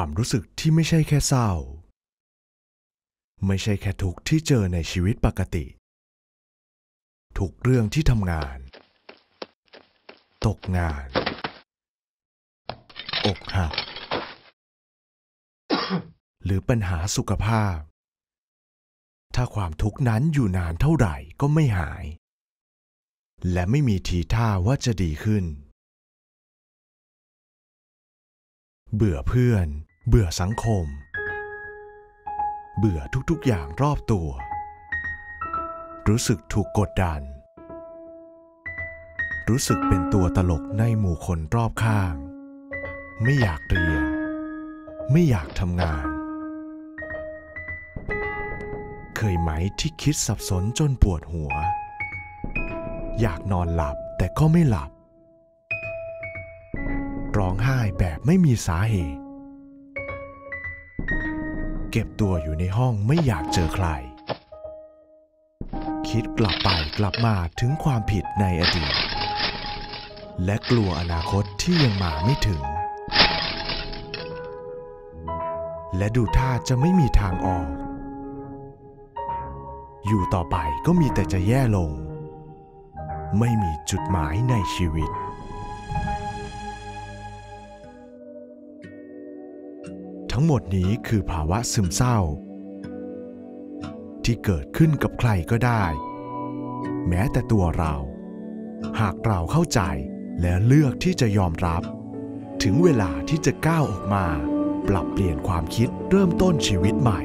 ความรู้สึกที่ไม่ใช่แค่เศร้า ไม่ใช่แค่ทุกข์ที่เจอในชีวิตปกติ ทุกเรื่องที่ทำงาน ตกงาน อกหัก หรือปัญหาสุขภาพ ถ้าความทุกข์นั้นอยู่นานเท่าไหร่ก็ไม่หาย และไม่มีทีท่าว่าจะดีขึ้นเบื่อเพื่อน เบื่อสังคม เบื่อทุกๆอย่างรอบตัว รู้สึกถูกกดดัน รู้สึกเป็นตัวตลกในหมู่คนรอบข้าง ไม่อยากเรียน ไม่อยากทำงาน เคยไหมที่คิดสับสนจนปวดหัว อยากนอนหลับแต่ก็ไม่หลับ ร้องไห้แบบไม่มีสาเหตุ เก็บตัวอยู่ในห้องไม่อยากเจอใคร คิดกลับไปกลับมาถึงความผิดในอดีต และกลัวอนาคตที่ยังมาไม่ถึง และดูท่าจะไม่มีทางออก อยู่ต่อไปก็มีแต่จะแย่ลง ไม่มีจุดหมายในชีวิต ทั้งหมดนี้คือภาวะซึมเศร้า ที่เกิดขึ้นกับใครก็ได้ แม้แต่ตัวเรา หากเราเข้าใจและเลือกที่จะยอมรับ ถึงเวลาที่จะก้าวออกมา ปรับเปลี่ยนความคิดเริ่มต้นชีวิตใหม่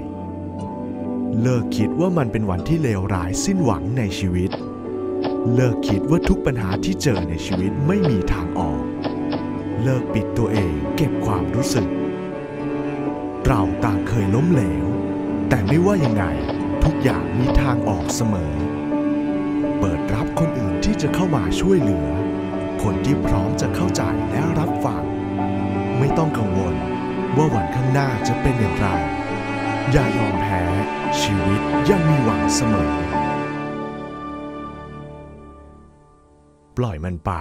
เลิกคิดว่ามันเป็นวันที่เลวร้ายสิ้นหวังในชีวิต เลิกคิดว่าทุกปัญหาที่เจอในชีวิตไม่มีทางออก เลิกปิดตัวเองเก็บความรู้สึก เราต่างเคยล้มเหลว แต่ไม่ว่ายังไงทุกอย่างมีทางออกเสมอ เปิดรับคนอื่นที่จะเข้ามาช่วยเหลือ คนที่พร้อมจะเข้าใจและรับฟัง ไม่ต้องกังวลว่าวันข้างหน้าจะเป็นอย่างไร อย่ายอมแพ้ ชีวิตยังมีหวังเสมอ ปล่อยมันไป